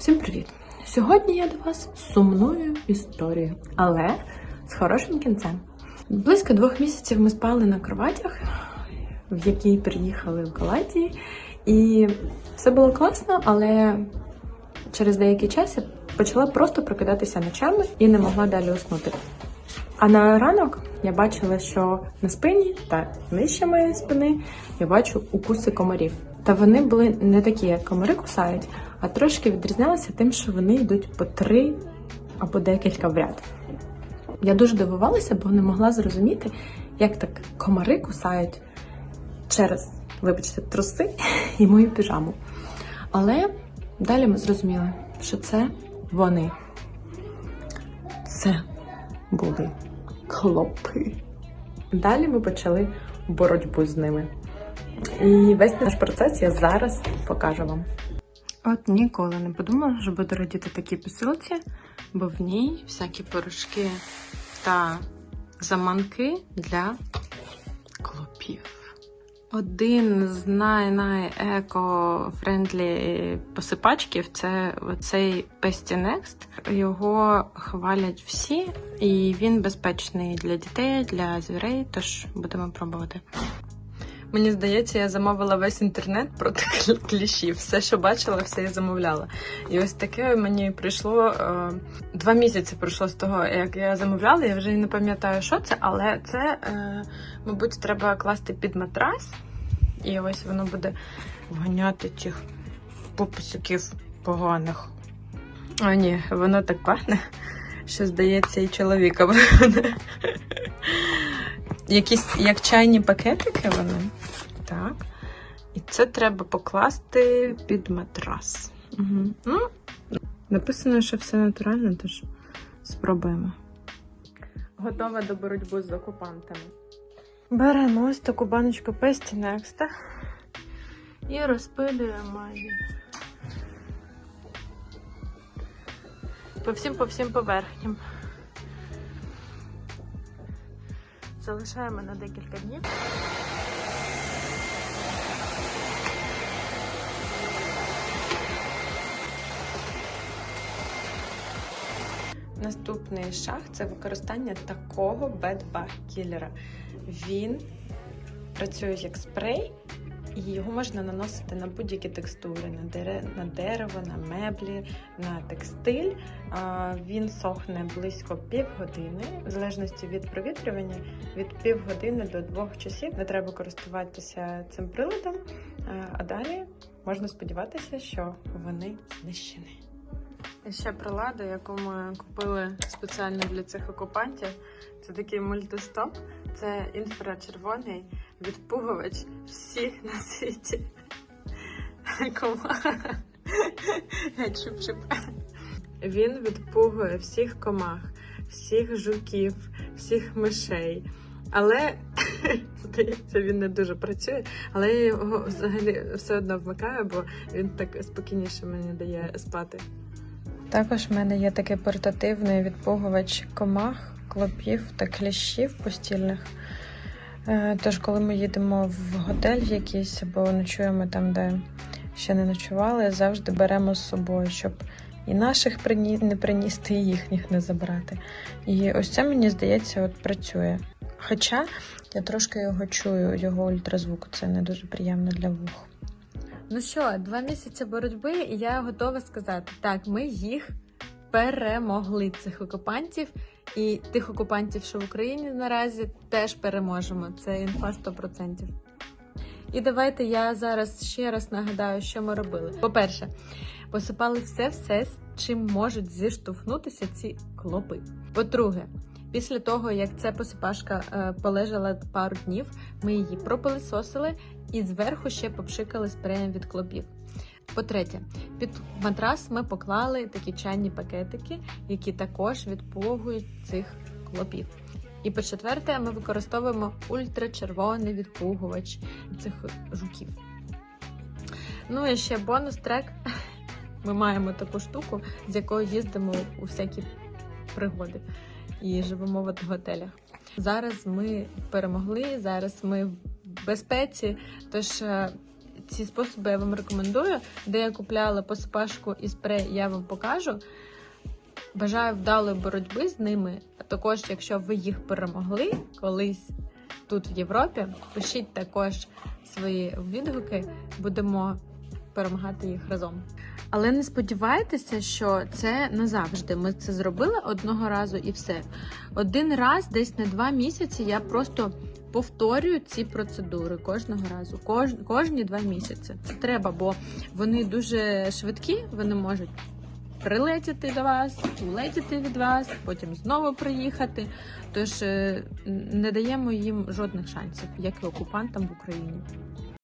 Всім привіт! Сьогодні я до вас сумною історією, але з хорошим кінцем. Близько двох місяців ми спали на кроватях, в якій приїхали в Галатії, і все було класно, але через деякий час я почала просто прокидатися ночами і не могла далі уснути. А на ранок я бачила, що на спині та нижче моєї спини я бачу укуси комарів. Та вони були не такі, як комари кусають, а трошки відрізнялися тим, що вони йдуть по три або декілька в ряд. Я дуже дивувалася, бо не могла зрозуміти, як так комари кусають через, вибачте, труси і мою піжаму. Але далі ми зрозуміли, що це вони. Це були клопи. Далі ми почали боротьбу з ними. І весь наш процес я зараз покажу вам. От ніколи не подумала, що буду радіти такій посилці, бо в ній всякі порошки та заманки для клопів. Один з най-най-еко-френдлі посипачків це оцей Pesty Next. Його хвалять всі, і він безпечний для дітей, для звірей, тож будемо пробувати. Мені здається, я замовила весь інтернет проти кліщів. Все, що бачила, все і замовляла. І ось таке мені прийшло е, два місяці пройшло з того, як я замовляла. Я вже не пам'ятаю, що це, але це, е, мабуть, треба класти під матрас. І ось воно буде вганяти цих попусиків поганих. А ні, воно так пахне, що здається, і чоловіка буде. Якісь як чайні пакетики вони. Так. І це треба покласти під матрас. Угу. Ну, написано, що все натурально, тож спробуємо. Готова до боротьби з окупантами. Беремо ось таку баночку Pesty Next і розпилюємо її. По всім по всім поверхням. Залишаємо на декілька днів. Наступний шаг це використання такого бедбаг-кілера. Він працює як спрей, і його можна наносити на будь-які текстури, на, дере, на дерево, на меблі, на текстиль. Він сохне близько півгодини, в залежності від провітрювання, від півгодини до двох часів не треба користуватися цим приладом, а далі можна сподіватися, що вони знищені. І ще прилада, яку ми купили спеціально для цих окупантів. Це такий мультистоп. Це інфрачервоний відпугувач всіх на світі. Комах. Чуп-чуп. Він відпугує всіх комах, всіх жуків, всіх мишей. Але здається, він не дуже працює. Але я його взагалі все одно вмикаю, бо він так спокійніше мені дає спати. Також в мене є такий портативний відпугувач комах, клопів та кліщів постільних. Е, Тож, коли ми їдемо в готель якийсь або ночуємо там, де ще не ночували, завжди беремо з собою, щоб і наших не приністи, і їхніх не забрати. І ось це мені здається, от працює. Хоча я трошки його чую, його ультразвук, це не дуже приємно для вух. Ну що, два місяці боротьби, і я готова сказати: так, ми їх перемогли, цих окупантів, і тих окупантів, що в Україні наразі, теж переможемо. Це інфа 100%. І давайте я зараз ще раз нагадаю, що ми робили. По-перше, посипали все-все, з чим можуть зіштовхнутися ці клопи. По-друге, після того, як ця посипашка е, полежала пару днів, ми її пропилисосили і зверху ще попшикали спреєм від клопів. По-третє, під матрас ми поклали такі чайні пакетики, які також відпугують цих клопів. І по-четверте, ми використовуємо ультрачервоний відпугувач цих жуків. Ну і ще бонус трек. Ми маємо таку штуку, з якою їздимо у всякі пригоди і живемо в готелях. Зараз ми перемогли, зараз ми в безпеці. Тож е, ці способи я вам рекомендую. Де я купляла посипашку і спрей, я вам покажу. Бажаю вдалої боротьби з ними. А також, якщо ви їх перемогли колись тут в Європі, пишіть також свої відгуки, будемо перемагати їх разом. Але не сподівайтеся, що це назавжди. Ми це зробили одного разу і все. Один раз, десь на два місяці, я просто повторюю ці процедури кожного разу, кож, кожні два місяці. Це треба, бо вони дуже швидкі, вони можуть прилетіти до вас, улетіти від вас, потім знову приїхати. Тож е, не даємо їм жодних шансів, як і окупантам в Україні.